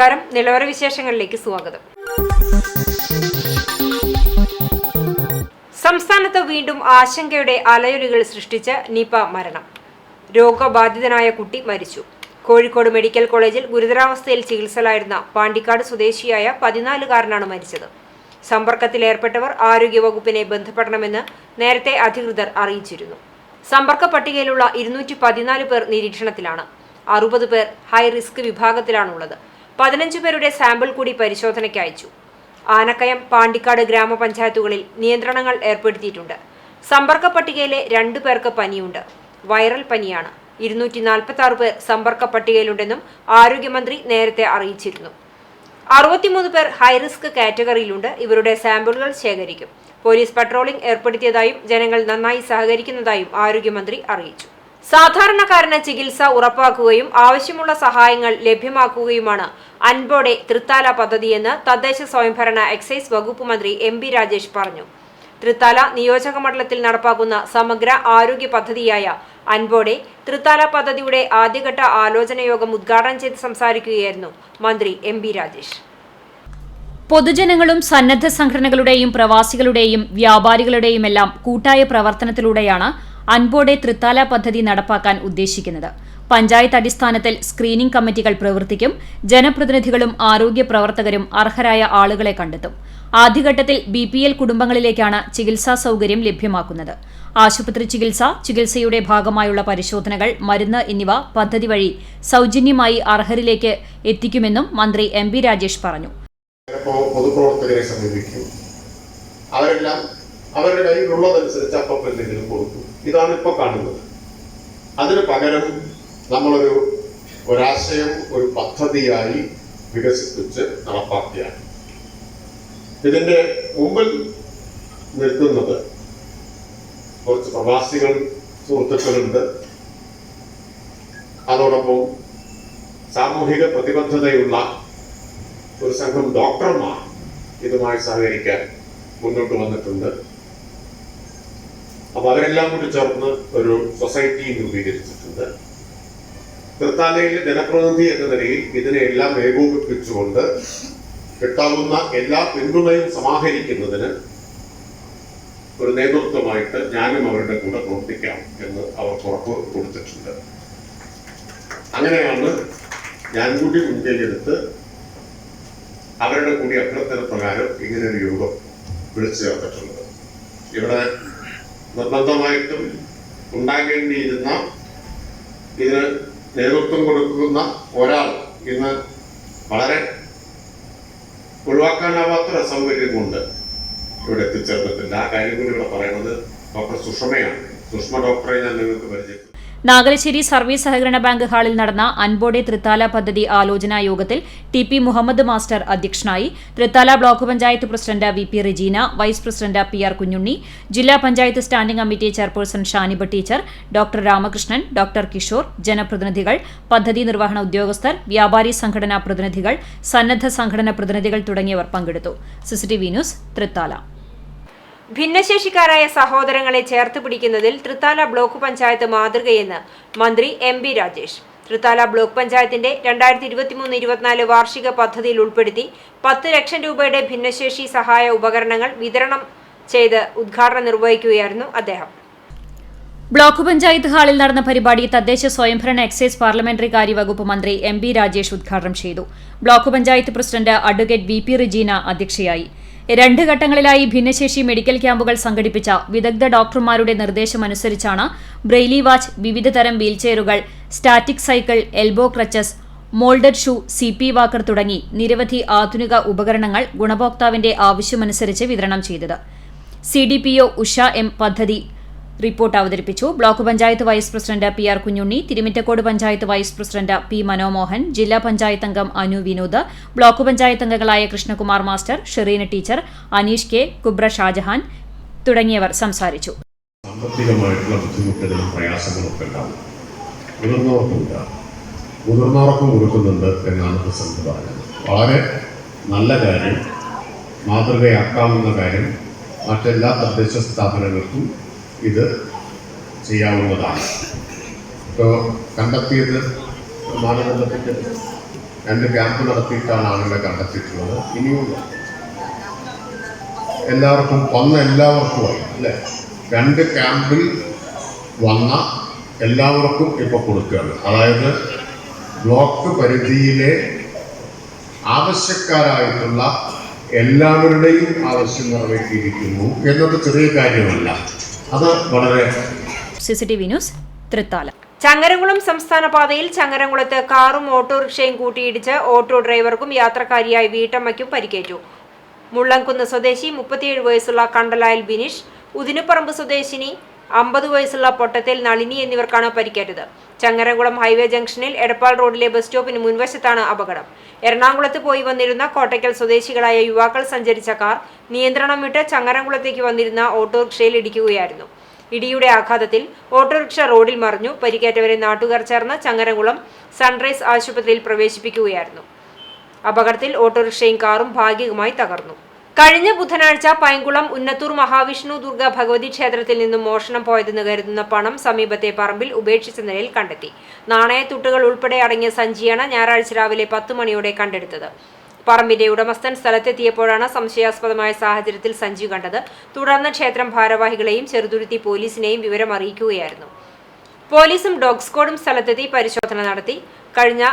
നമസ്കാരം. നിലവറ വിശേഷങ്ങളിലേക്ക് സ്വാഗതം. സംസ്ഥാനത്ത് വീണ്ടും ആശങ്കയുടെ അലയൊലികൾ സൃഷ്ടിച്ച നിപ മരണം. രോഗബാധിതനായ കുട്ടി മരിച്ചു. കോഴിക്കോട് മെഡിക്കൽ കോളേജിൽ ഗുരുതരാവസ്ഥയിൽ ചികിത്സയിലായിരുന്ന പാണ്ടിക്കാട് സ്വദേശിയായ പതിനാലുകാരനാണ് മരിച്ചത്. സമ്പർക്കത്തിലേർപ്പെട്ടവർ ആരോഗ്യവകുപ്പിനെ ബന്ധപ്പെടണമെന്ന് നേരത്തെ അധികൃതർ അറിയിച്ചിരുന്നു. സമ്പർക്ക പട്ടികയിലുള്ള ഇരുന്നൂറ്റി പതിനാല് പേർ നിരീക്ഷണത്തിലാണ്. അറുപത് പേർ ഹൈ റിസ്ക് വിഭാഗത്തിലാണുള്ളത്. പതിനഞ്ച് പേരുടെ സാമ്പിൾ കൂടി പരിശോധനയ്ക്ക് അയച്ചു. ആനക്കയം പാണ്ടിക്കാട് ഗ്രാമപഞ്ചായത്തുകളിൽ നിയന്ത്രണങ്ങൾ ഏർപ്പെടുത്തിയിട്ടുണ്ട്. സമ്പർക്ക പട്ടികയിലെ രണ്ടു പേർക്ക് പനിയുണ്ട്. വൈറൽ പനിയാണ്. ഇരുന്നൂറ്റി നാൽപ്പത്തി ആറ് പേർ സമ്പർക്ക പട്ടികയിലുണ്ടെന്നും ആരോഗ്യമന്ത്രി നേരത്തെ അറിയിച്ചിരുന്നു. അറുപത്തിമൂന്ന് പേർ ഹൈറിസ്ക് കാറ്റഗറിയിലുണ്ട്. ഇവരുടെ സാമ്പിളുകൾ ശേഖരിക്കും. പോലീസ് പട്രോളിംഗ് ഏർപ്പെടുത്തിയതായും ജനങ്ങൾ നന്നായി സഹകരിക്കുന്നതായും ആരോഗ്യമന്ത്രി അറിയിച്ചു. സാധാരണക്കാരന് ചികിത്സ ഉറപ്പാക്കുകയും ആവശ്യമുള്ള സഹായങ്ങൾ ലഭ്യമാക്കുകയുമാണ് അൻപോടെ തൃത്താല പദ്ധതിയെന്ന് തദ്ദേശ സ്വയംഭരണ എക്സൈസ് വകുപ്പ് മന്ത്രി എം ബി രാജേഷ് പറഞ്ഞു. തൃത്താല നിയോജക മണ്ഡലത്തിൽ നടപ്പാക്കുന്ന സമഗ്ര ആരോഗ്യ പദ്ധതിയായ അൻപോടെ തൃത്താല പദ്ധതിയുടെ ആദ്യഘട്ട ആലോചന യോഗം ഉദ്ഘാടനം ചെയ്ത് സംസാരിക്കുകയായിരുന്നു മന്ത്രി എം ബി രാജേഷ്. പൊതുജനങ്ങളും സന്നദ്ധ സംഘടനകളുടെയും പ്രവാസികളുടെയും വ്യാപാരികളുടെയുമെല്ലാം കൂട്ടായ പ്രവർത്തനത്തിലൂടെയാണ് അൻപോടെ തൃത്താല പദ്ധതി നടപ്പാക്കാൻ ഉദ്ദേശിക്കുന്നത്. പഞ്ചായത്ത് അടിസ്ഥാനത്തിൽ സ്ക്രീനിംഗ് കമ്മിറ്റികൾ പ്രവർത്തിക്കും ജനപ്രതിനിധികളും ആരോഗ്യ പ്രവർത്തകരും അർഹരായ ആളുകളെ കണ്ടെത്തും. ആദ്യഘട്ടത്തിൽ ബി പി എൽ കുടുംബങ്ങളിലേക്കാണ് ചികിത്സാ സൌകര്യം ലഭ്യമാക്കുന്നത്. ആശുപത്രി ചികിത്സ ചികിത്സയുടെ ഭാഗമായുള്ള പരിശോധനകൾ മരുന്ന് എന്നിവ പദ്ധതി വഴി സൌജന്യമായി അർഹരിലേക്ക് എത്തിക്കുമെന്നും മന്ത്രി എം രാജേഷ് പറഞ്ഞു. അവരുടെ കയ്യിലുള്ളതനുസരിച്ച് അപ്പം എന്തെങ്കിലും കൊടുക്കും. ഇതാണ് ഇപ്പോൾ കാണുന്നത്. അതിന് പകരം നമ്മളൊരു ഒരാശയം ഒരു പദ്ധതിയായി വികസിപ്പിച്ച് നടപ്പാക്കിയാണ്. ഇതിന്റെ മുമ്പിൽ നിൽക്കുന്നത് കുറച്ച് പ്രവാസികൾ സുഹൃത്തുക്കളുണ്ട്. അതോടൊപ്പം സാമൂഹിക പ്രതിബദ്ധതയുള്ള ഒരു സംഘം ഡോക്ടർമാർ ഇതുമായി സഹകരിക്കാൻ മുന്നോട്ട് വന്നിട്ടുണ്ട്. അപ്പൊ അവരെല്ലാം കൂടി ചേർന്ന് ഒരു സൊസൈറ്റി രൂപീകരിച്ചിട്ടുണ്ട്. തൃത്താലയിലെ ജനപ്രതിനിധി എന്ന നിലയിൽ ഇതിനെല്ലാം ഏകോപിപ്പിച്ചുകൊണ്ട് കിട്ടാവുന്ന എല്ലാ പിന്തുണയും സമാഹരിക്കുന്നതിന് ഒരു നേതൃത്വമായിട്ട് ഞാനും അവരുടെ കൂടെ പ്രവർത്തിക്കാം എന്ന് അവർ ഉറപ്പ് കൊടുത്തിട്ടുണ്ട്. അങ്ങനെയാണ് ഞാൻ കൂടി മുൻകൈയെടുത്ത് അവരുടെ കൂടി അഭ്യർത്ഥന പ്രകാരം ഇങ്ങനെ ഒരു യോഗം വിളിച്ചു ചേർത്തിട്ടുള്ളത്. ഇവിടെ നിർബന്ധമായിട്ടും ഉണ്ടാകേണ്ടിയിരുന്ന ഇതിന് നേതൃത്വം കൊടുക്കുന്ന ഒരാൾ ഇന്ന് വളരെ ഒഴിവാക്കാനാവാത്ത ഒരു അസൗകര്യം കൊണ്ട് ഇവിടെ എത്തിച്ചേർന്നിട്ടില്ല. ആ കാര്യം കൂടി ഇവിടെ പറയുന്നത് ഡോക്ടർ സുഷമയാണ്. സുഷമ ഡോക്ടറെ ഞാൻ നിങ്ങൾക്ക് പരിചയപ്പെടുത്തി. നാഗലശ്ശേരി സർവീസ് സഹകരണ ബാങ്ക് ഹാളിൽ നടന്ന അൻപോടെ തൃത്താല പദ്ധതി ആലോചനാ യോഗത്തിൽ ടി പി മുഹമ്മദ് മാസ്റ്റർ അധ്യക്ഷനായി Thrithala block panchayat president V P Regina vice president P R Kunhunni ജില്ലാ panchayat standing committee chairperson Shaniba teacher doctor Ramakrishnan doctor Kishore ജനപ്രതിനിധികൾ പദ്ധതി നിർവഹണ ഉദ്യോഗസ്ഥർ വ്യാപാരി സംഘടനാ പ്രതിനിധികൾ സന്നദ്ധ സംഘടന പ്രതിനിധികൾ തുടങ്ങിയവർ പങ്കെടുത്തു. സിസിടിവി ന്യൂസ് തൃത്താല ഭിന്നശേഷിക്കാരായ സഹോദരങ്ങളെ ചേർത്ത് പിടിക്കുന്നതിൽ തൃത്താല ബ്ലോക്ക് പഞ്ചായത്ത് മാതൃകയെന്ന് മന്ത്രി M B Rajesh. Thrithala block പഞ്ചായത്തിന്റെ രണ്ടായിരത്തി ഇരുപത്തിമൂന്ന് ഇരുപത്തിനാല് വാർഷിക പദ്ധതിയിൽ ഉൾപ്പെടുത്തി പത്ത് ലക്ഷം രൂപയുടെ ഭിന്നശേഷി സഹായ ഉപകരണങ്ങൾ വിതരണം ചെയ്ത് ഉദ്ഘാടനം നിർവഹിക്കുകയായിരുന്നു അദ്ദേഹം. ബ്ലോക്ക് പഞ്ചായത്ത് ഹാളിൽ നടന്ന പരിപാടി തദ്ദേശ സ്വയംഭരണ എക്സൈസ് പാർലമെന്ററി കാര്യ വകുപ്പ് മന്ത്രി എം ബി രാജേഷ് ഉദ്ഘാടനം ചെയ്തു. Block panchayat president advocate V P Rejeena അധ്യക്ഷയായി. രണ്ട് ഘട്ടങ്ങളിലായി ഭിന്നശേഷി മെഡിക്കൽ ക്യാമ്പുകൾ സംഘടിപ്പിച്ച വിദഗ്ധ ഡോക്ടർമാരുടെ നിർദ്ദേശമനുസരിച്ചാണ് ബ്രെയിലി വാച്ച് വിവിധ തരം വീൽചെയറുകൾ static cycle elbow crutches moulded shoe C P walker തുടങ്ങി നിരവധി ആധുനിക ഉപകരണങ്ങൾ ഗുണഭോക്താവിന്റെ ആവശ്യമനുസരിച്ച് വിതരണം ചെയ്തത്. C D P O Usha M പദ്ധതി റിപ്പോർട്ട് അവതരിപ്പിച്ചു. Block panchayat vice president P R Kunhunni Thirumittacode panchayat vice president P Manomohan ജില്ലാ പഞ്ചായത്ത് അംഗം അനു വിനോദ് ബ്ലോക്ക് പഞ്ചായത്ത് അംഗങ്ങളായ Krishnakumar master Shereena teacher Aneesh K Kubra Shajahan തുടങ്ങിയവർ സംസാരിച്ചു. സാമ്പത്തികമായിട്ടുള്ള വളരെ നല്ല കാര്യം. മാതൃകയാക്കാവുന്ന കാര്യം. മറ്റെല്ലാ തദ്ദേശ സ്ഥാപനങ്ങൾക്കും ഇത് ചെയ്യാവുന്നതാണ്. ഇപ്പോൾ കണ്ടെത്തിയത് മാനദണ്ഡത്തിന്റെ രണ്ട് ക്യാമ്പ് നടത്തിയിട്ടാണ് ആളുകളെ കണ്ടെത്തിയിട്ടുള്ളത്. ഇനിയും എല്ലാവർക്കും വന്ന എല്ലാവർക്കുമായി അല്ലേ? രണ്ട് ക്യാമ്പിൽ വന്ന എല്ലാവർക്കും ഇപ്പോൾ കൊടുക്കുകയാണ്. അതായത് ബ്ലോക്ക് പരിധിയിലെ ആവശ്യക്കാരായിട്ടുള്ള എല്ലാവരുടെയും ആവശ്യം നിറവേറ്റിയിരിക്കുന്നു എന്നത് ചെറിയ കാര്യമല്ല. അത് വളരെ സിസിടിവി ന്യൂസ് തൃത്താല. ചങ്ങരംകുളം സംസ്ഥാന പാതയിൽ ചങ്ങരംകുളത്ത് കാറും ഓട്ടോറിക്ഷയും കൂട്ടിയിടിച്ച് ഓട്ടോ ഡ്രൈവർക്കും യാത്രക്കാരിയായ വീട്ടമ്മയ്ക്കും പരിക്കേറ്റു. മുള്ളംകുന്ന് സ്വദേശി മുപ്പത്തിയേഴ് വയസ്സുള്ള കണ്ടലായൽ ബിനീഷ് ഉദിനുപറമ്പ് സ്വദേശിനി അമ്പത് വയസ്സുള്ള പൊട്ടത്തിൽ നളിനി എന്നിവർക്കാണ് പരിക്കേറ്റത്. ചങ്ങരംകുളം ഹൈവേ ജംഗ്ഷനിൽ എടപ്പാൾ റോഡിലെ ബസ് സ്റ്റോപ്പിന് മുൻവശത്താണ് അപകടം. എറണാകുളത്ത് പോയി വന്നിരുന്ന കോട്ടയ്ക്കൽ സ്വദേശികളായ യുവാക്കൾ സഞ്ചരിച്ച കാർ നിയന്ത്രണം വിട്ട് ചങ്ങരംകുളത്തേക്ക് വന്നിരുന്ന ഓട്ടോറിക്ഷയിൽ ഇടിക്കുകയായിരുന്നു. ഇടിയുടെ ആഘാതത്തിൽ ഓട്ടോറിക്ഷ റോഡിൽ മറിഞ്ഞു. പരിക്കേറ്റവരെ നാട്ടുകാർ ചേർന്ന് ചങ്ങരംകുളം സൺറൈസ് ആശുപത്രിയിൽ പ്രവേശിപ്പിക്കുകയായിരുന്നു. അപകടത്തിൽ ഓട്ടോറിക്ഷയും കാറും ഭാഗികമായി തകർന്നു. കഴിഞ്ഞ ബുധനാഴ്ച പൈങ്കുളം ഉന്നത്തൂർ മഹാവിഷ്ണു ദുർഗ ഭഗവതി ക്ഷേത്രത്തിൽ നിന്നും മോഷണം പോയതെന്ന് കരുതുന്ന പണം സമീപത്തെ പറമ്പിൽ ഉപേക്ഷിച്ച നിലയിൽ കണ്ടെത്തി. നാണയത്തുട്ടുകൾ ഉൾപ്പെടെ അടങ്ങിയ സഞ്ചിയാണ് ഞായറാഴ്ച രാവിലെ പത്ത് മണിയോടെ കണ്ടെടുത്തത്. പറമ്പിന്റെ ഉടമസ്ഥൻ സ്ഥലത്തെത്തിയപ്പോഴാണ് സംശയാസ്പദമായ സാഹചര്യത്തിൽ സഞ്ചി കണ്ടത്. തുടർന്ന് ക്ഷേത്രം ഭാരവാഹികളെയും ചെറുതുരുത്തി പോലീസിനെയും വിവരം അറിയിക്കുകയായിരുന്നു പോലീസും ഡോഗ് സ്ക്വാഡും സ്ഥലത്തെത്തി പരിശോധന നടത്തി. കഴിഞ്ഞ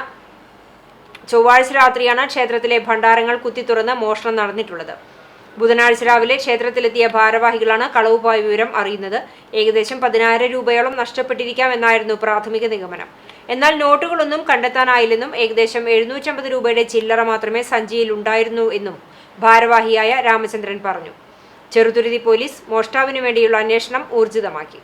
ചൊവ്വാഴ്ച രാത്രിയാണ് ക്ഷേത്രത്തിലെ ഭണ്ഡാരങ്ങൾ കുത്തി തുറന്ന് മോഷണം നടന്നിട്ടുള്ളത്. ബുധനാഴ്ച രാവിലെ ക്ഷേത്രത്തിലെത്തിയ ഭാരവാഹികളാണ് കളവുപോയ വിവരം അറിയുന്നത്. ഏകദേശം പതിനായിരം രൂപയോളം നഷ്ടപ്പെട്ടിരിക്കാമെന്നായിരുന്നു പ്രാഥമിക നിഗമനം. എന്നാൽ നോട്ടുകളൊന്നും കണ്ടെത്താനായില്ലെന്നും ഏകദേശം എഴുന്നൂറ്റമ്പത് രൂപയുടെ ചില്ലറ മാത്രമേ സഞ്ചിയിൽ ഉണ്ടായിരുന്നു എന്നും ഭാരവാഹിയായ രാമചന്ദ്രൻ പറഞ്ഞു. ചെറുതുരുതി പോലീസ് മോഷ്ടാവിനു വേണ്ടിയുള്ള അന്വേഷണം ഊർജിതമാക്കി.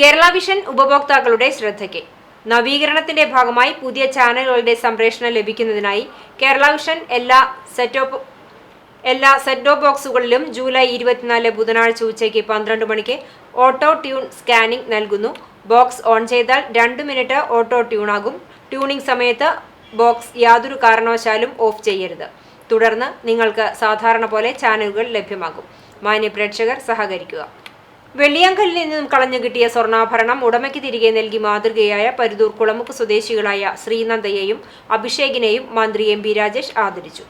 കേരള വിഷൻ ഉപഭോക്താക്കളുടെ ശ്രദ്ധയ്ക്ക്. നവീകരണത്തിന്റെ ഭാഗമായി പുതിയ ചാനലുകളുടെ സംപ്രേഷണം ലഭിക്കുന്നതിനായി കേരള വിഷൻ എല്ലാ സെറ്റോപ്പ് എല്ലാ സെറ്റ് ഓഫ് ബോക്സുകളിലും ജൂലൈ ഇരുപത്തിനാല് ബുധനാഴ്ച ഉച്ചയ്ക്ക് പന്ത്രണ്ട് മണിക്ക് ഓട്ടോ ട്യൂൺ സ്കാനിംഗ് നൽകുന്നു. ബോക്സ് ഓൺ ചെയ്താൽ രണ്ട് മിനിറ്റ് ഓട്ടോ ട്യൂൺ ആകും. ട്യൂണിംഗ് സമയത്ത് ബോക്സ് യാതൊരു കാരണവശാലും ഓഫ് ചെയ്യരുത്. തുടർന്ന് നിങ്ങൾക്ക് സാധാരണ പോലെ ചാനലുകൾ ലഭ്യമാകും. മാന്യ പ്രേക്ഷകർ സഹകരിക്കുക. വെള്ളിയാങ്കലിൽ നിന്നും കളഞ്ഞു കിട്ടിയ സ്വർണാഭരണം ഉടമയ്ക്ക് തിരികെ നൽകി മാതൃകയായ പരുതൂർ കുളമുക്ക് സ്വദേശികളായ ശ്രീനന്ദയെയും അഭിഷേകിനെയും മന്ത്രി എം പി രാജേഷ് ആദരിച്ചു.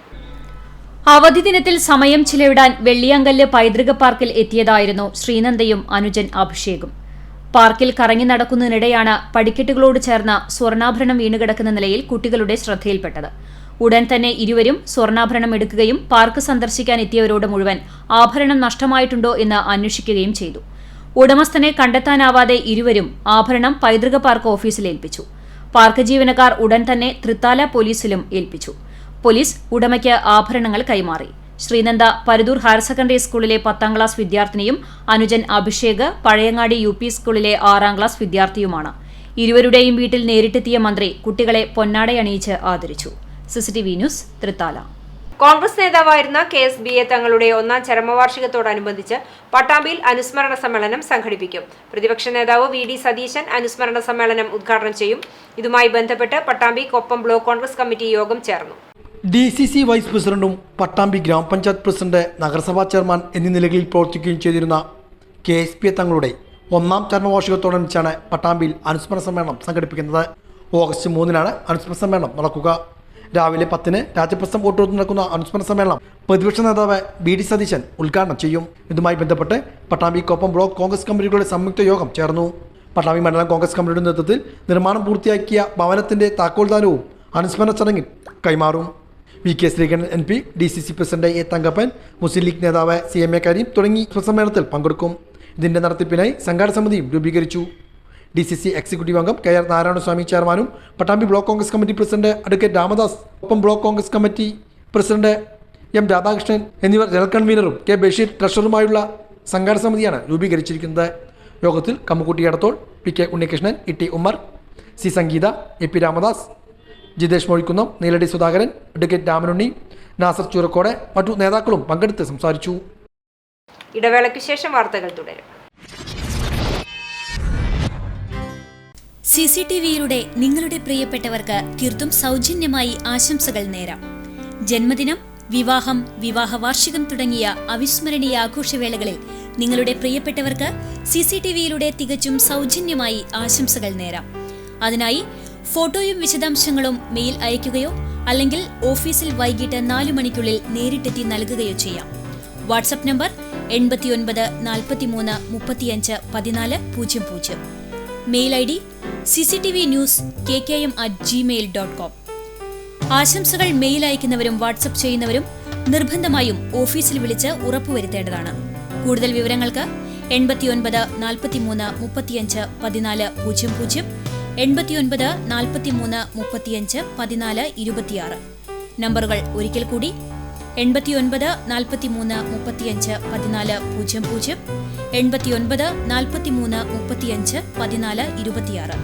അവധി ദിനത്തിൽ സമയം ചിലവിടാൻ വെള്ളിയാങ്കല്ല് പൈതൃക പാർക്കിൽ എത്തിയതായിരുന്നു ശ്രീനന്ദയും അനുജൻ അഭിഷേകും. പാർക്കിൽ കറങ്ങി നടക്കുന്നതിനിടെയാണ് പടിക്കെട്ടുകളോട് ചേർന്ന സ്വർണാഭരണം വീണുകിടക്കുന്ന നിലയിൽ കുട്ടികളുടെ ശ്രദ്ധയിൽപ്പെട്ടത്. ഉടൻ തന്നെ ഇരുവരും സ്വർണാഭരണം എടുക്കുകയും പാർക്ക് സന്ദർശിക്കാൻ എത്തിയവരോട് മുഴുവൻ ആഭരണം നഷ്ടമായിട്ടുണ്ടോ എന്ന് അന്വേഷിക്കുകയും ചെയ്തു. ഉടമസ്ഥനെ കണ്ടെത്താനാവാതെ ഇരുവരും ആഭരണം പൈതൃക പാർക്ക് ഓഫീസിൽ ഏൽപ്പിച്ചു. പാർക്ക് ജീവനക്കാർ ഉടൻ തന്നെ തൃത്താല പോലീസിലും ഏൽപ്പിച്ചു. പോലീസ് ഉടമയ്ക്ക് ആഭരണങ്ങൾ കൈമാറി. ശ്രീനന്ദ പരുതൂർ ഹയർ സെക്കൻഡറി സ്കൂളിലെ പത്താം ക്ലാസ് വിദ്യാർത്ഥിനിയും അനുജൻ അഭിഷേക് പഴയങ്ങാടി യു പി സ്കൂളിലെ ആറാം ക്ലാസ് വിദ്യാർത്ഥിയുമാണ്. ഇരുവരുടെയും വീട്ടിൽ നേരിട്ടെത്തിയ മന്ത്രി കുട്ടികളെ പൊന്നാടയണിയിച്ച് ആദരിച്ചു. CCTV news Thrithala. കോൺഗ്രസ് നേതാവായിരുന്ന കെ എസ് ബി എ തങ്ങളുടെ ഒന്നാം ചരമവാർഷികത്തോടനുബന്ധിച്ച് പട്ടാമ്പിയിൽ അനുസ്മരണ സമ്മേളനം സംഘടിപ്പിക്കും. പ്രതിപക്ഷ നേതാവ് വി ഡി സതീശൻ അനുസ്മരണ സമ്മേളനം ഉദ്ഘാടനം ചെയ്യും. ഇതുമായി ബന്ധപ്പെട്ട് പട്ടാമ്പി കൊപ്പം ബ്ലോക്ക് കോൺഗ്രസ് കമ്മിറ്റി യോഗം ചേർന്നു. ഡി സി സി വൈസ് പ്രസിഡന്റും പട്ടാമ്പി ഗ്രാമപഞ്ചായത്ത് പ്രസിഡന്റ് നഗരസഭാ ചെയർമാൻ എന്നീ നിലകളിൽ പ്രവർത്തിക്കുകയും ചെയ്തിരുന്ന കെ എസ് പി തങ്ങളുടെ ഒന്നാം ചരമവാർഷികത്തോടനുബന്ധിച്ചാണ് പട്ടാമ്പിയിൽ അനുസ്മരണ സമ്മേളനം സംഘടിപ്പിക്കുന്നത്. ഓഗസ്റ്റ് മൂന്നിനാണ് അനുസ്മരണ സമ്മേളനം നടക്കുക. രാവിലെ പത്തിന് രാജപ്രസം വോട്ടോട്ട് നടക്കുന്ന അനുസ്മരണ സമ്മേളനം പ്രതിപക്ഷ നേതാവ് ബി ഡി സതീശൻ ഉദ്ഘാടനം ചെയ്യും. ഇതുമായി ബന്ധപ്പെട്ട് പട്ടാമ്പി കോപ്പം ബ്ലോക്ക് കോൺഗ്രസ് കമ്മിറ്റികളുടെ സംയുക്ത യോഗം ചേർന്നു. പട്ടാമ്പി മണ്ഡലം കോൺഗ്രസ് കമ്മിറ്റിയുടെ നേതൃത്വത്തിൽ നിർമ്മാണം പൂർത്തിയാക്കിയ ഭവനത്തിന്റെ താക്കോൽദാനവും അനുസ്മരണ ചടങ്ങിൽ കൈമാറും. V K Sreekandan M P D C C president A Thankappan Muslim League നേതാവ് സി എം എ കരീം തുടങ്ങി സമ്മേളനത്തിൽ പങ്കെടുക്കും. ഇതിന്റെ നടത്തിപ്പിനായി സംഘാടന സമിതിയും രൂപീകരിച്ചു. ഡി സി സി എക്സിക്യൂട്ടീവ് അംഗം കെ ആർ നാരായണസ്വാമി ചെയർമാനും Pattambi block Congress committee president advocate Ramadas ഒപ്പം block Congress committee president M Radhakrishnan എന്നിവർ ജനറൽ കൺവീനറും കെ ബഷീർ ട്രഷറുമായുള്ള സംഘാടന സമിതിയാണ് രൂപീകരിച്ചിരിക്കുന്നത്. യോഗത്തിൽ Kammukutty Edathol P K Unnikrishnan E T Ummer C Sangeetha A P Ramadas Jithesh Mozhikkunnam Neeladi Sudhakaran advocate Ramanunni Nasar Choorakkode മറ്റു നേതാക്കളും പങ്കെടുത്ത് സംസാരിച്ചു. ഇടവേളയ്ക്ക് ശേഷം വാർത്തകൾ തുടരും. സി സി ടി വിയിലൂടെ നിങ്ങളുടെ പ്രിയപ്പെട്ടവർക്ക് തീർത്തും സൗജന്യമായി ആശംസകൾ നേരാം. ജന്മദിനം വിവാഹം വിവാഹ വാർഷികം തുടങ്ങിയ അവിസ്മരണീയ ആഘോഷവേളകളിൽ നിങ്ങളുടെ പ്രിയപ്പെട്ടവർക്ക് സി സി ടി വിയിലൂടെ തികച്ചും സൗജന്യമായി ആശംസകൾ നേരാം. അതിനായി ഫോട്ടോയും വിശദാംശങ്ങളും മെയിൽ അയയ്ക്കുകയോ അല്ലെങ്കിൽ ഓഫീസിൽ വൈകിട്ട് നാലു മണിക്കുള്ളിൽ നേരിട്ടെത്തി നൽകുകയോ ചെയ്യാം. വാട്സപ്പ് നമ്പർ എൺപത്തിയൊൻപത് നാൽപ്പത്തിമൂന്ന് മുപ്പത്തിയഞ്ച് പതിനാല് പൂജ്യം പൂജ്യം. Mail I D C C T V news K K M at Gmail dot com ആശംസകൾ മെയിൽ അയക്കുന്നവരും വാട്സപ്പ് ചെയ്യുന്നവരും നിർബന്ധമായും ഓഫീസിൽ വിളിച്ച് ഉറപ്പുവരുത്തേണ്ടതാണ്. കൂടുതൽ വിവരങ്ങൾക്ക് എൺപത്തിയൊൻപത് നാൽപ്പത്തിമൂന്ന് മുപ്പത്തിയഞ്ച് പതിനാല് പൂജ്യം പൂജ്യം എൺപത്തിയൊൻപത് നാൽപ്പത്തിമൂന്ന് മുപ്പത്തിയഞ്ച് പതിനാല് ഇരുപത്തിയാറ്. നമ്പറുകൾ ഒരിക്കൽ കൂടി. എൺപത്തിയൊൻപത് നാൽപ്പത്തിമൂന്ന് മുപ്പത്തിയഞ്ച് പതിനാല് പൂജ്യം പൂജ്യം. എൺപത്തിയൊൻപത് നാൽപ്പത്തിമൂന്ന് മുപ്പത്തിയഞ്ച് പതിനാല് ഇരുപത്തിയാറ്.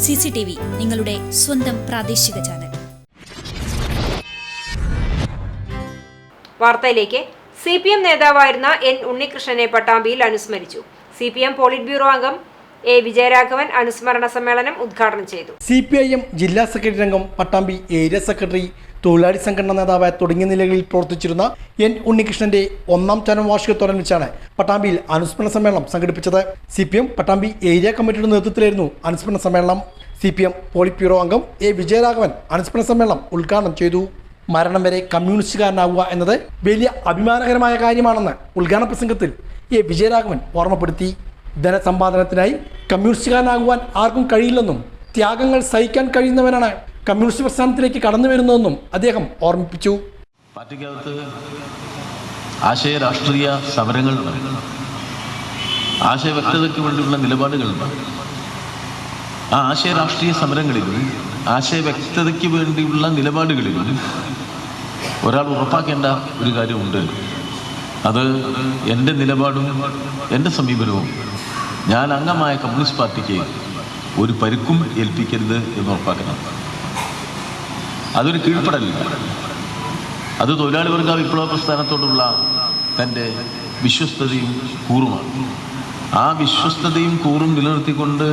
സി സി ടി വി നിങ്ങളുടെ സ്വന്തം പ്രാദേശിക ചാനൽ. വാർത്തയിലേക്ക്. സി പി എം നേതാവായിരുന്ന എൻ ഉണ്ണികൃഷ്ണനെ പട്ടാമ്പിയിൽ അനുസ്മരിച്ചു. C P M polit bureau അംഗം എ. വിജയരാഘവൻ അനുസ്മരണ സമ്മേളനം ഉദ്ഘാടനം ചെയ്തു. സി പി ഐ എം ജില്ലാ സെക്രട്ടറി രംഗം പട്ടാമ്പി ഏരിയ സെക്രട്ടറി തൊഴിലാളി സംഘടനാ നേതാവ് തുടങ്ങിയ നിലകളിൽ പ്രവർത്തിച്ചിരുന്ന എൻ. ഉണ്ണികൃഷ്ണന്റെ ഒന്നാം ചരമവാർഷികത്തോടനുബന്ധിച്ചാണ് പട്ടാമ്പിയിൽ അനുസ്മരണ സമ്മേളനം സംഘടിപ്പിച്ചത്. C P M Pattambi area കമ്മിറ്റിയുടെ നേതൃത്വത്തിലായിരുന്നു അനുസ്മരണ സമ്മേളനം. C P M polit bureau അംഗം എ. വിജയരാഘവൻ അനുസ്മരണ സമ്മേളനം ഉദ്ഘാടനം ചെയ്തു. മരണം വരെ കമ്മ്യൂണിസ്റ്റുകാരനാവുക എന്നത് വലിയ അഭിമാനകരമായ കാര്യമാണെന്ന് ഉദ്ഘാടന പ്രസംഗത്തിൽ എ. വിജയരാഘവൻ ഓർമ്മപ്പെടുത്തി. ധനസമ്പാദനത്തിനായി കമ്മ്യൂണിസ്റ്റുകാരനാകുവാൻ ആർക്കും കഴിയില്ലെന്നും ത്യാഗങ്ങൾ സഹിക്കാൻ കഴിയുന്നവനാണ് കമ്മ്യൂണിസ്റ്റ് പ്രസ്ഥാനത്തിലേക്ക് കടന്നു വരുന്നതെന്നും അദ്ദേഹം ഓർമ്മിപ്പിച്ചു. പാർട്ടിക്കകത്ത് ആശയ രാഷ്ട്രീയ സമരങ്ങൾ ആശയ വ്യക്തതയ്ക്ക് വേണ്ടിയുള്ള നിലപാടുകൾ ആ ആശയ രാഷ്ട്രീയ സമരങ്ങളിലും ആശയ വ്യക്തതയ്ക്ക് വേണ്ടിയുള്ള നിലപാടുകളിലും ഒരാൾ ഉറപ്പാക്കേണ്ട ഒരു കാര്യമുണ്ട്. അത് എന്റെ നിലപാടും എന്റെ സമീപനവും ഞാൻ അംഗമായ കമ്മ്യൂണിസ്റ്റ് പാർട്ടിക്ക് ഒരു പരുക്കും ഏൽപ്പിക്കരുത് എന്ന് ഉറപ്പാക്കണം. അതൊരു കീഴ്പ്പെടലില്ല അത് തൊഴിലാളി വർഗ വിപ്ലവ പ്രസ്ഥാനത്തോടുള്ള തന്റെ വിശ്വസ്തതയും കൂറുമാണ്. ആ വിശ്വസ്തതയും കൂറും നിലനിർത്തിക്കൊണ്ട്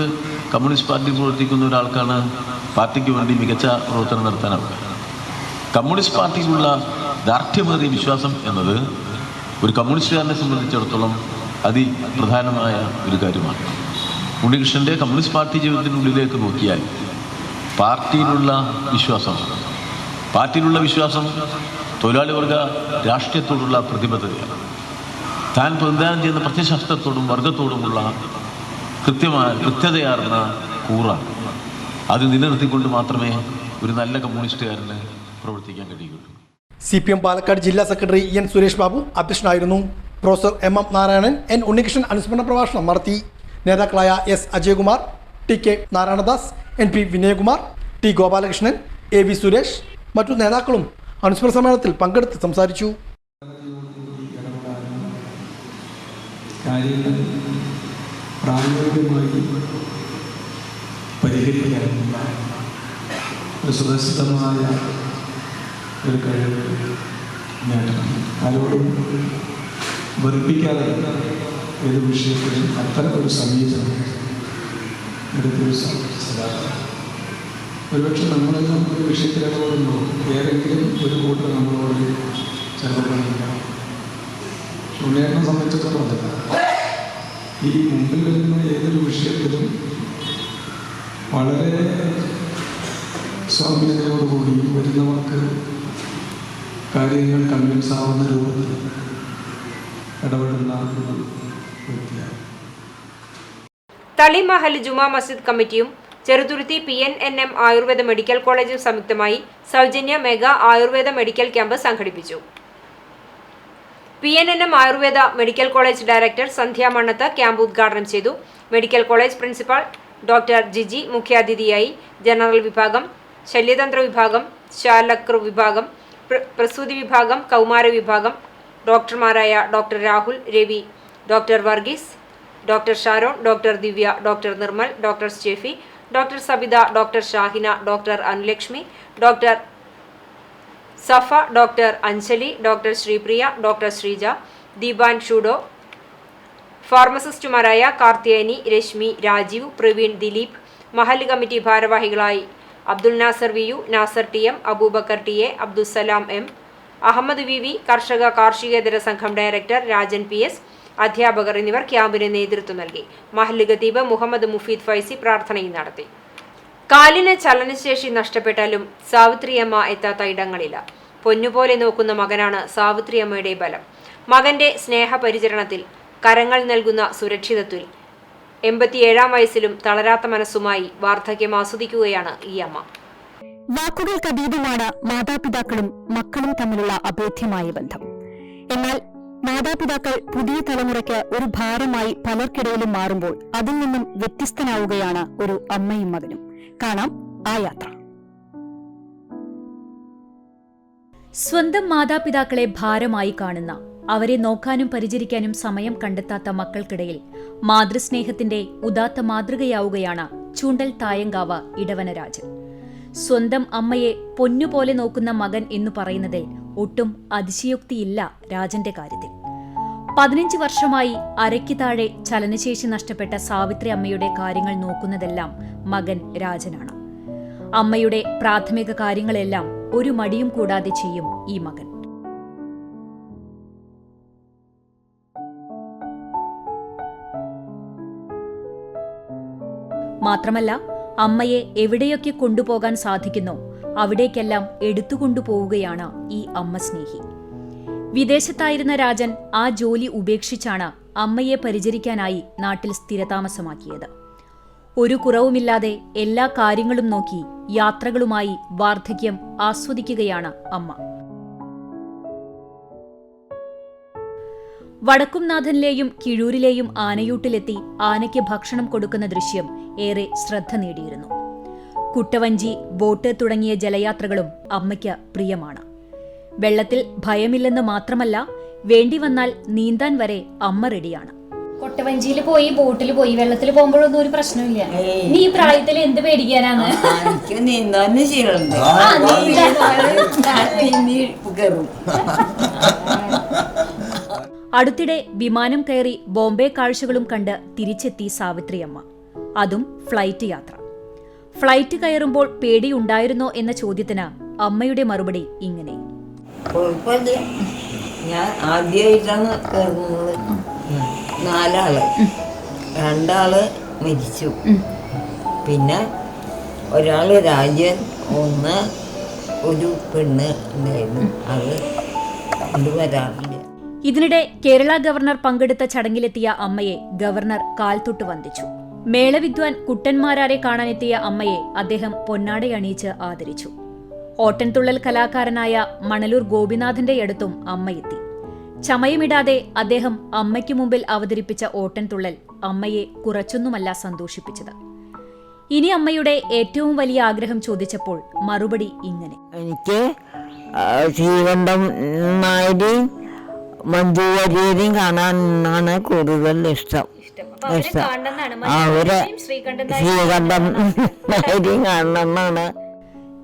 കമ്മ്യൂണിസ്റ്റ് പാർട്ടി പ്രവർത്തിക്കുന്ന ഒരാൾക്കാണ് പാർട്ടിക്ക് വേണ്ടി മികച്ച പ്രവർത്തനം നടത്താനാവുക കമ്മ്യൂണിസ്റ്റ് പാർട്ടിക്കുള്ള ദാർഢ്യമേറിയ വിശ്വാസം എന്നത് ഒരു കമ്മ്യൂണിസ്റ്റുകാരനെ സംബന്ധിച്ചിടത്തോളം അതിപ്രധാനമായ ഒരു കാര്യമാണ്. ഉണ്ണികൃഷ്ണന്റെ കമ്മ്യൂണിസ്റ്റ് പാർട്ടി ജീവിതത്തിനുള്ളിലേക്ക് നോക്കിയാൽ പാർട്ടിയിലുള്ള വിശ്വാസം പാർട്ടിയിലുള്ള വിശ്വാസം തൊഴിലാളി വർഗ രാഷ്ട്രീയത്തോടുള്ള പ്രതിബദ്ധതയാണ്. താൻ പ്രതിദാനം ചെയ്യുന്ന പ്രത്യശാസ്ത്രത്തോടും വർഗത്തോടുമുള്ള കൃത്യമായ കൃത്യതയാർന്ന കൂറാണ്. അത് നിലനിർത്തിക്കൊണ്ട് മാത്രമേ ഒരു നല്ല കമ്മ്യൂണിസ്റ്റുകാരന് പ്രവർത്തിക്കാൻ കഴിയുകയുള്ളൂ. സി പി എം പാലക്കാട് ജില്ലാ സെക്രട്ടറി എൻ സുരേഷ് ബാബു അധ്യക്ഷനായിരുന്നു. Professor M M Narayanan N Unnikrishnan അനുസ്മരണ പ്രഭാഷണം നടത്തി നേതാക്കളായ S Ajayakumar T K Narayanadas N P Vinayakumar T Gopalakrishnan A V Suresh മറ്റു നേതാക്കളും അനുസ്മരണ സമ്മേളനത്തിൽ പങ്കെടുത്ത് സംസാരിച്ചു. സുരക്ഷിതമായ ഒരു കഴിവ് നേടണം. ആരോടും വെറുപ്പിക്കാതെ ഏത് വിഷയത്തിലും അത്തരം ഒരു സമീപനം ഒരുപക്ഷെ നമ്മളെല്ലാം ഒരു വിഷയത്തിൽ ഏതെങ്കിലും ഒരു കൂട്ടർ നമ്മളോട് ചെറുപ്പണിക്കാം ഉണ്ണിയേട്ടനെ സംബന്ധിച്ചിടത്തോളം. ഈ മുമ്പിൽ വരുന്ന ഏതൊരു വിഷയത്തിലും വളരെ സ്വാമ്യതയോടുകൂടി വരുന്നവർക്ക് കാര്യങ്ങൾ കൺവിൻസ് ആവുന്ന രൂപത്തിൽ ഇടപെടുന്ന വ്യക്തിയാണ്. തളി മഹൽ ജുമാ മസ്ജിദ് കമ്മിറ്റിയും Cheruthuruthy P N N M Ayurveda medical കോളേജും സംയുക്തമായി സൗജന്യ മെഗാ ആയുർവേദ മെഡിക്കൽ ക്യാമ്പ് സംഘടിപ്പിച്ചു. P N N M Ayurveda medical college director Sandhya Mannath camp ഉദ്ഘാടനം ചെയ്തു. Medical college principal doctor Jiji മുഖ്യാതിഥിയായി ജനറൽ വിഭാഗം ശല്യതന്ത്ര വിഭാഗം ശാലക്ര വിഭാഗം പ്രസൂതി വിഭാഗം കൗമാര വിഭാഗം ഡോക്ടർമാരായ doctor Rahul Ravi doctor Varghese doctor Sharon doctor Divya doctor Nirmal doctor Steffi doctor Sabitha doctor Shahina doctor Anulakshmi doctor Safa doctor Anjali doctor Sreepriya doctor Sreeja Deepan ഷൂഡോ ഫാർമസിസ്റ്റുമാരായ കാർത്തിയാനി രശ്മി രാജീവ് പ്രവീൺ ദിലീപ് മഹൽ committee ഭാരവാഹികളായി Abdul Nasar V U Nasar T M Aboobacker T A Abdussalam M Ahammed V V കർഷക കാർഷികേതര സംഘം director Rajan P S അധ്യാപകർ എന്നിവർ ക്യാമ്പിന് നേതൃത്വം നൽകി. മഹല്ല് ഖതീബ് മുഹമ്മദ് മുഫീദ് ഫൈസി പ്രാർത്ഥനയും നടത്തി. കാലിന് ചലനശേഷി നഷ്ടപ്പെട്ടാലും സാവിത്രിയമ്മ എത്താത്ത ഇടങ്ങളില്ല. പൊന്നുപോലെ നോക്കുന്ന മകനാണ് സാവിത്രിയമ്മയുടെ ബലം. മകന്റെ സ്നേഹപരിചരണത്തിൽ കരങ്ങൾ നൽകുന്ന സുരക്ഷിതത്വത്തിൽ എൺപത്തിയേഴാം വയസ്സിലും തളരാത്ത മനസ്സുമായി വാർദ്ധക്യം ആസ്വദിക്കുകയാണ് ഈ അമ്മ. വാക്കുകൾക്കതീതമാണ് മാതാപിതാക്കളും മക്കളും തമ്മിലുള്ള അഭേദ്യമായ ബന്ധം. എന്നാൽ മാതാപിതാക്കൾ പുതിയ തലമുറയ്ക്ക് ഒരു ഭാരമായി പലർക്കിടയിലും മാറുമ്പോൾ അതിൽ നിന്നും വ്യത്യസ്തനാവുകയാണ് ഒരു അമ്മയും മകനും. കാണാം ആ യാത്ര. സ്വന്തം മാതാപിതാക്കളെ ഭാരമായി കാണുന്ന അവരെ നോക്കാനും പരിചരിക്കാനും സമയം കണ്ടെത്താത്ത മക്കൾക്കിടയിൽ മാതൃസ്നേഹത്തിന്റെ ഉദാത്ത മാതൃകയാവുകയാണ് ചൂണ്ടൽ തായങ്കാവ് ഇടവനരാജൻ. സ്വന്തം അമ്മയെ പൊന്നുപോലെ നോക്കുന്ന മകൻ എന്ന് പറയുന്നതിൽ ഒട്ടും അതിശയോക്തിയില്ല രാജന്റെ കാര്യത്തിൽ. പതിനഞ്ച് വർഷമായി അരയ്ക്ക് താഴെ ചലനശേഷി നഷ്ടപ്പെട്ട സാവിത്രി അമ്മയുടെ കാര്യങ്ങൾ നോക്കുന്നതെല്ലാം മകൻ രാജനാണ്. അമ്മയുടെ പ്രാഥമിക കാര്യങ്ങളെല്ലാം ഒരു മടിയും കൂടാതെ ചെയ്യും ഈ മകൻ. മാത്രമല്ല അമ്മയെ എവിടെയൊക്കെ കൊണ്ടുപോകാൻ സാധിക്കുന്നോ അവിടേക്കെല്ലാം എടുത്തുകൊണ്ടുപോവുകയാണ് ഈ അമ്മ സ്നേഹി. വിദേശത്തായിരുന്ന രാജൻ ആ ജോലി ഉപേക്ഷിച്ചാണ് അമ്മയെ പരിചരിക്കാനായി നാട്ടിൽ സ്ഥിരതാമസമാക്കിയത്. ഒരു കുറവുമില്ലാതെ എല്ലാ കാര്യങ്ങളും നോക്കി യാത്രകളുമായി വാർദ്ധക്യം ആസ്വദിക്കുകയാണ് അമ്മ. വടക്കുംനാഥനിലെയും കിഴൂരിലെയും ആനയൂട്ടിലെത്തി ആനയ്ക്ക് ഭക്ഷണം കൊടുക്കുന്ന ദൃശ്യം ഏറെ ശ്രദ്ധ നേടിയിരുന്നു. കുട്ടവഞ്ചി ബോട്ട് തുടങ്ങിയ ജലയാത്രകളും അമ്മയ്ക്ക് പ്രിയമാണ്. വെള്ളത്തിൽ ഭയമില്ലെന്ന് മാത്രമല്ല വേണ്ടി വന്നാൽ നീന്താൻ വരെ അമ്മ റെഡിയാണ്. കൊട്ടവഞ്ചിയിൽ പോയി ബോട്ടിൽ പോയി വെള്ളത്തിൽ പോകുമ്പോഴൊന്നും ഒരു പ്രശ്നമില്ല നീ ഈ പ്രായത്തിൽ എന്ത് പേടിക്കാനാണ്? നീന്താൻ. ശീലമുണ്ട് അടുത്തിടെ വിമാനം കയറി ബോംബെ കാഴ്ചകളും കണ്ട് തിരിച്ചെത്തി സാവിത്രിയമ്മ. അതും ഫ്ലൈറ്റ് യാത്ര. ഫ്ലൈറ്റ് കയറുമ്പോൾ പേടിയുണ്ടായിരുന്നോ എന്ന ചോദ്യത്തിന് അമ്മയുടെ മറുപടി ഇങ്ങനെ. ഞാൻ നാലാൾ. രണ്ടാൾ മരിച്ചു. പിന്നെ ഒരാൾ രാജൻ ഒന്ന് ഒരു പെണ്ണ് ഉണ്ടായിരുന്നു. അത് കൊണ്ടുവരാറില്ല ഇതിനിടെ കേരള ഗവർണർ പങ്കെടുത്ത ചടങ്ങിലെത്തിയ അമ്മയെ ഗവർണർ കാൽത്തൊട്ട് വന്ദിച്ചു. മേളവിദ്വാൻ കുട്ടന്മാരാരെ കാണാനെത്തിയ അമ്മയെ അദ്ദേഹം പൊന്നാടയണിയിച്ച് ആദരിച്ചു. ഓട്ടൻതുള്ളൽ കലാകാരനായ മണലൂർ ഗോപിനാഥന്റെ അടുത്തും അമ്മയെത്തി ചമയമിടാതെ അദ്ദേഹം അമ്മയ്ക്കു മുമ്പിൽ അവതരിപ്പിച്ച ഓട്ടൻതുള്ളൽ അമ്മയെ കുറച്ചൊന്നുമല്ല സന്തോഷിപ്പിച്ചത്. ഇനി അമ്മയുടെ ഏറ്റവും വലിയ ആഗ്രഹം ചോദിച്ചപ്പോൾ മറുപടി ഇങ്ങനെ. എനിക്ക് മഞ്ജു വാര്യരെയും കാണാനാണ് കൂടുതൽ ഇഷ്ടം. ഇഷ്ടം. അവരെ ശ്രീകണ്ഠം നായരെയും കാണണമെന്നാണ്.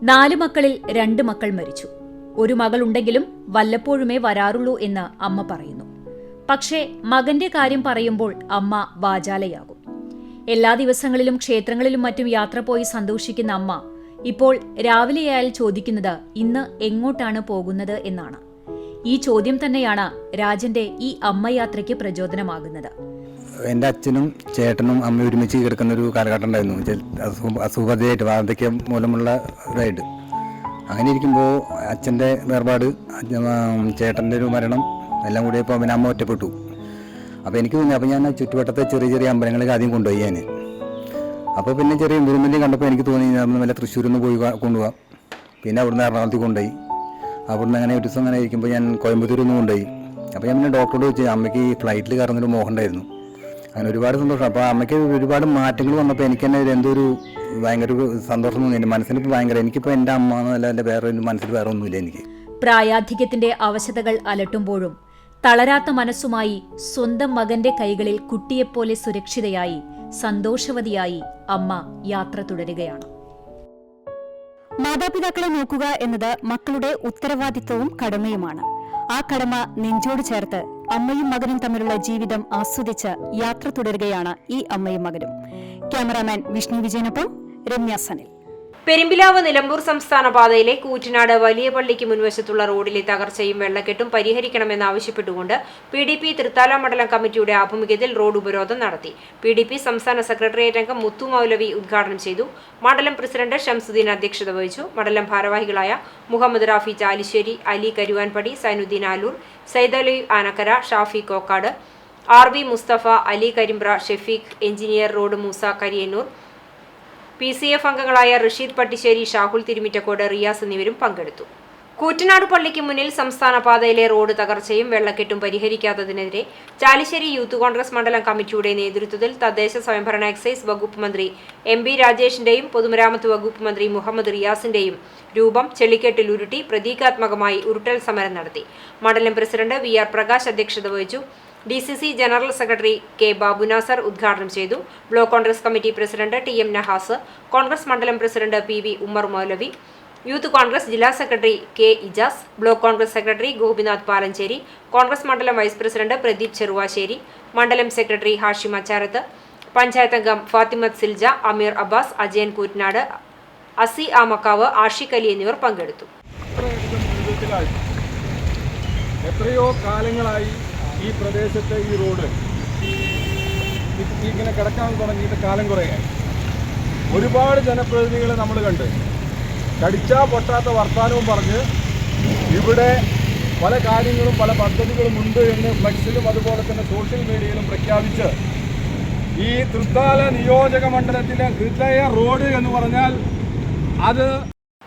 നാല് മക്കളിൽ രണ്ട് മക്കൾ മരിച്ചു. ഒരു മകളുണ്ടെങ്കിലും വല്ലപ്പോഴുമേ വരാറുള്ളൂ എന്ന് അമ്മ പറയുന്നു. പക്ഷേ മകന്റെ കാര്യം പറയുമ്പോൾ അമ്മ വാചാലയാകും. എല്ലാ ദിവസങ്ങളിലും ക്ഷേത്രങ്ങളിലും മറ്റും യാത്ര പോയി സന്തോഷിക്കുന്ന അമ്മ ഇപ്പോൾ രാവിലെയായാൽ ചോദിക്കുന്നത് ഇന്ന് എങ്ങോട്ടാണ് പോകുന്നത് എന്നാണ്. ഈ ചോദ്യം തന്നെയാണ് രാജന്റെ ഈ അമ്മയാത്രയ്ക്ക് പ്രചോദനമാകുന്നത്. എന്റെ അച്ഛനും ചേട്ടനും അമ്മയും ഒരുമിച്ച് കിടക്കുന്ന ഒരു കാലഘട്ടം ഉണ്ടായിരുന്നു. അസുഖതയായിട്ട് വാർദ്ധക്യം മൂലമുള്ള ഇതായിട്ട് അങ്ങനെ ഇരിക്കുമ്പോൾ അച്ഛന്റെ വേർപാട് ചേട്ടന്റെ ഒരു മരണം എല്ലാം കൂടി ഇപ്പോൾ അമ്മ ഒറ്റപ്പെട്ടു. അപ്പോൾ എനിക്ക് തോന്നി അപ്പോൾ ഞാൻ ചുറ്റുവട്ടത്തെ ചെറിയ ചെറിയ അമ്പലങ്ങളിൽ ആദ്യം കൊണ്ടുപോയി ഞാൻ. അപ്പോൾ പിന്നെ ചെറിയ ഇമ്പ്രൂവ്മെന്റ് കണ്ടപ്പോൾ എനിക്ക് തോന്നി ഞാൻ നല്ല തൃശ്ശൂരിൽ നിന്ന് പോയി കൊണ്ടുപോകാം. പിന്നെ അവിടുന്ന് എറണാകുളത്തേക്ക് കൊണ്ടുപോയി. അവിടുന്ന് അങ്ങനെ ഒരു ദിവസം അങ്ങനെ ഇരിക്കുമ്പോൾ ഞാൻ കോയമ്പത്തൂരിൽ നിന്ന് കൊണ്ടുപോയി. അപ്പോൾ ഞാൻ പിന്നെ ഡോക്ടറോട് ചോദിച്ചു അമ്മയ്ക്ക് ഈ ഫ്ലൈറ്റിൽ കയറുന്നൊരു മോഹം ഉണ്ടായിരുന്നു അങ്ങനെ ഒരുപാട് സന്തോഷം. അപ്പോൾ അമ്മയ്ക്ക് ഒരുപാട് മാറ്റങ്ങൾ വന്നപ്പോൾ എനിക്ക് തന്നെ എന്തോ ഒരു ഭയങ്കര ഒരു സന്തോഷം തോന്നി. എന്റെ മനസ്സിന് ഇപ്പോൾ ഭയങ്കര എനിക്കിപ്പോൾ എന്റെ അമ്മ എന്നല്ല എന്റെ വേറെ മനസ്സിൽ വേറെ ഒന്നുമില്ല എനിക്ക്. പ്രായാധിക്യത്തിന്റെ അവശതകൾ അലട്ടുമ്പോഴും തളരാത്ത മനസ്സുമായി സ്വന്തം മകന്റെ കൈകളിൽ കുട്ടിയെപ്പോലെ സുരക്ഷിതയായി സന്തോഷവതിയായി അമ്മ യാത്ര തുടരുകയാണ്. മാതാപിതാക്കളെ നോക്കുക എന്നത് മക്കളുടെ ഉത്തരവാദിത്വവും കടമയുമാണ്. ആ കടമ നെഞ്ചോട് ചേർത്ത് അമ്മയും മകനും തമ്മിലുള്ള ജീവിതം ആസ്വദിച്ച് യാത്ര തുടരുകയാണ് ഈ അമ്മയും മകനും. ക്യാമറാമാൻ വിഷ്ണു വിജയനൊപ്പം രമ്യ സനിൽ. പെരുമ്പിലാവ് നിലമ്പൂർ സംസ്ഥാന പാതയിലെ കൂറ്റനാട് വലിയ പള്ളിക്ക് മുൻവശത്തുള്ള റോഡിലെ തകർച്ചയും വെള്ളക്കെട്ടും പരിഹരിക്കണമെന്നാവശ്യപ്പെട്ടുകൊണ്ട് പി ഡി പി തൃത്താല മണ്ഡലം കമ്മിറ്റിയുടെ ആഭിമുഖ്യത്തിൽ റോഡ് ഉപരോധം നടത്തി. പി ഡി പി സംസ്ഥാന സെക്രട്ടേറിയറ്റ് അംഗം മുത്തു മൗലവി ഉദ്ഘാടനം ചെയ്തു. മണ്ഡലം പ്രസിഡന്റ് ഷംസുദ്ദീൻ അധ്യക്ഷത വഹിച്ചു. മണ്ഡലം ഭാരവാഹികളായ Muhammad Rafi Chalissery Ali Karuvanpadi Sainudheen Aloor Saidali Anakkara Shafi Kokkad R V Musthafa Ali Karimbra Shefeeq engineer road Moosa Kariyannur P C F അംഗങ്ങളായ റഷീദ് പട്ടിശ്ശേരി ഷാഹുൽ തിരുമിറ്റക്കോട് റിയാസ് എന്നിവരും പങ്കെടുത്തു. കൂറ്റനാട് പള്ളിക്ക് മുന്നിൽ സംസ്ഥാന പാതയിലെ റോഡ് തകർച്ചയും വെള്ളക്കെട്ടും പരിഹരിക്കാത്തതിനെതിരെ ചാലിശ്ശേരി യൂത്ത് കോൺഗ്രസ് മണ്ഡലം കമ്മിറ്റിയുടെ നേതൃത്വത്തിൽ തദ്ദേശ സ്വയംഭരണ എക്സൈസ് വകുപ്പ് മന്ത്രി എം ബി രാജേഷിന്റെയും പൊതുമരാമത്ത് വകുപ്പ് മന്ത്രി മുഹമ്മദ് റിയാസിന്റെയും രൂപം ചെളിക്കെട്ടിൽ ഉരുട്ടി പ്രതീകാത്മകമായി ഉരുട്ടൽ സമരം നടത്തി. മണ്ഡലം പ്രസിഡന്റ് വി ആർ പ്രകാശ് അധ്യക്ഷത വഹിച്ചു. D C C general secretary K Babunasar ഉദ്ഘാടനം ചെയ്തു. Block Congress committee president T M Nahas Congress മണ്ഡലം president P V Ummer Moulavi youth Congress ജില്ലാ secretary K Ijas block Congress secretary Gopinath Palanchery Congress മണ്ഡലം vice president Pradeep Cheruvassery മണ്ഡലം secretary Hashim Acharath panchayat അംഗം ഫാത്തിമത് സിൽജ അമീർ അബ്ബാസ് അജയൻ കൂറ്റനാട് അസി ആമക്കാവ് ആഷിഖ് അലി എന്നിവർ പങ്കെടുത്തു. എത്രയോ കാലങ്ങളായി ഈ പ്രദേശത്തെ ഈ റോഡ് ഇങ്ങനെ കിടക്കാൻ തുടങ്ങിയിട്ട് കാലം കുറയായി ഒരുപാട് ജനപ്രതിനിധികളെ നമ്മൾ കണ്ട്. കടിച്ചാ പൊട്ടാത്ത വർത്തമാനവും പറഞ്ഞ് ഇവിടെ പല കാര്യങ്ങളും പല പദ്ധതികളും ഉണ്ട് എന്ന് ഫ്ലക്സിലും അതുപോലെ തന്നെ സോഷ്യൽ മീഡിയയിലും പ്രഖ്യാപിച്ച് ഈ തൃത്താല നിയോജക മണ്ഡലത്തിലെ ഹൃദയ റോഡ് എന്ന് പറഞ്ഞാൽ അത്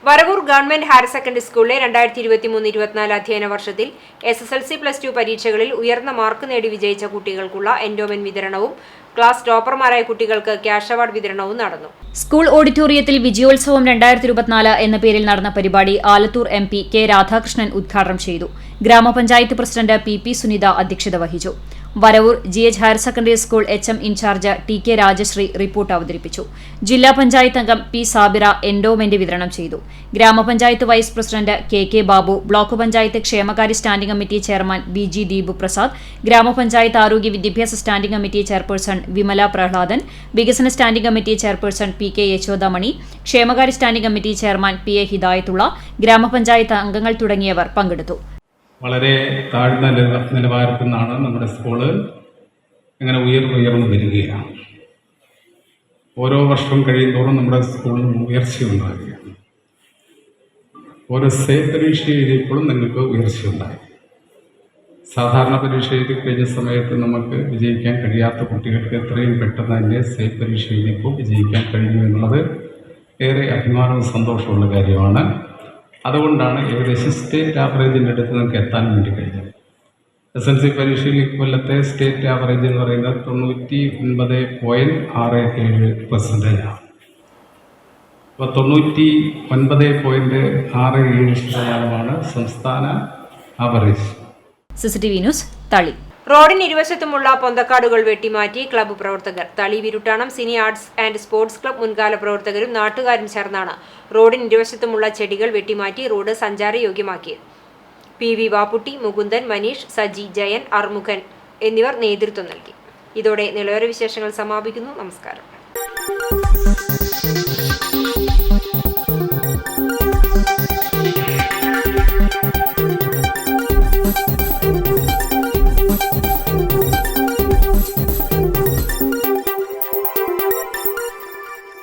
വരവൂർ ഗവൺമെന്റ് ഹയർ സെക്കൻഡറി സ്കൂളിലെ രണ്ടായിരത്തി ഇരുപത്തി മൂന്ന് ഇരുപത്തിനാല് അധ്യയന വർഷത്തിൽ S S L C plus two പരീക്ഷകളിൽ ഉയർന്ന മാർക്ക് നേടി വിജയിച്ച കുട്ടികൾക്കുള്ള എൻഡോമെന്റ് വിതരണവും ക്ലാസ് ടോപ്പർമാരായ കുട്ടികൾക്ക് ക്യാഷ് അവാർഡ് വിതരണവും നടന്നു. സ്കൂൾ ഓഡിറ്റോറിയത്തിൽ വിജയോത്സവം രണ്ടായിരത്തി ഇരുപത്തിനാല് എന്ന പേരിൽ നടന്ന പരിപാടി Alathur M P K Radhakrishnan ഉദ്ഘാടനം ചെയ്തു. ഗ്രാമപഞ്ചായത്ത് പ്രസിഡന്റ് പി പി സുനിത അധ്യക്ഷത വഹിച്ചു. Varavoor G H higher secondary school H M in charge T K Rajasree report അവതരിപ്പിച്ചു. ജില്ലാ പഞ്ചായത്ത് അംഗം പി സാബിറ എൻഡോമെന്റ് വിതരണം ചെയ്തു. ഗ്രാമപഞ്ചായത്ത് vice president K K Babu block panchayat ക്ഷേമകാര്യ standing committee chairman B G Deepu Prasad ഗ്രാമപഞ്ചായത്ത് ആരോഗ്യ വിദ്യാഭ്യാസ standing committee chairperson Vimala Prahladan വികസന standing committee chairperson P K Yashodamani ക്ഷേമകാര്യ standing committee chairman P A Hidayathulla ഗ്രാമപഞ്ചായത്ത് അംഗങ്ങൾ തുടങ്ങിയവർ പങ്കെടുത്തു. വളരെ താഴ്ന്ന നിലവാരത്തിൽ നിന്നാണ് നമ്മുടെ സ്കൂൾ ഇങ്ങനെ ഉയർന്നുയർന്നു വരികയാണ്. ഓരോ വർഷം കഴിയുന്തോറും നമ്മുടെ സ്കൂളിന് ഉയർച്ചയുണ്ടാകുകയാണ് ഓരോ സേ പരീക്ഷ എഴുതിയപ്പോഴും നിങ്ങൾക്ക് ഉയർച്ചയുണ്ടായി സാധാരണ പരീക്ഷ എഴുതി കഴിഞ്ഞ സമയത്ത് നമുക്ക് വിജയിക്കാൻ കഴിയാത്ത കുട്ടികൾക്ക് എത്രയും പെട്ടെന്ന് തന്നെ സേ പരീക്ഷ എഴുതിയപ്പോൾ വിജയിക്കാൻ കഴിഞ്ഞു എന്നുള്ളത് ഏറെ അഭിമാനവും സന്തോഷമുള്ള കാര്യമാണ്. അതുകൊണ്ടാണ് ഏകദേശം സ്റ്റേറ്റ് ആവറേജിന്റെ അടുത്ത് നമുക്ക് എത്താൻ വേണ്ടി കഴിഞ്ഞത്. എസ് എൽ സി പരീക്ഷയിൽ ഇക്കൊല്ലത്തെ സ്റ്റേറ്റ് ആവറേജ് എന്ന് പറയുന്നത് തൊണ്ണൂറ്റി ഒൻപത് പോയിന്റ് ആറ് ഏഴ് പെർസെന്റേജ് ആണ്. അപ്പോൾ തൊണ്ണൂറ്റി ഒൻപത് പോയിന്റ് ആറ് ഏഴ് ശതമാനമാണ് സംസ്ഥാന ആവറേജ് സിസിടിവി ന്യൂസ് തളി. റോഡിന് ഇരുവശത്തുമുള്ള പൊന്തക്കാടുകൾ വെട്ടിമാറ്റി ക്ലബ്ബ് പ്രവർത്തകർ. Thali Viruttanam cine arts and sports club മുൻകാല പ്രവർത്തകരും നാട്ടുകാരും ചേർന്നാണ് റോഡിന് ഇരുവശത്തുമുള്ള ചെടികൾ വെട്ടിമാറ്റി റോഡ് സഞ്ചാരയോഗ്യമാക്കിയത് പി വി വാപ്പുട്ടി മുകുന്ദൻ മനീഷ് സജി ജയൻ അർമുഖൻ എന്നിവർ നേതൃത്വം നൽകി. ഇതോടെ നിലവര വിശേഷങ്ങൾ സമാപിക്കുന്നു. നമസ്കാരം.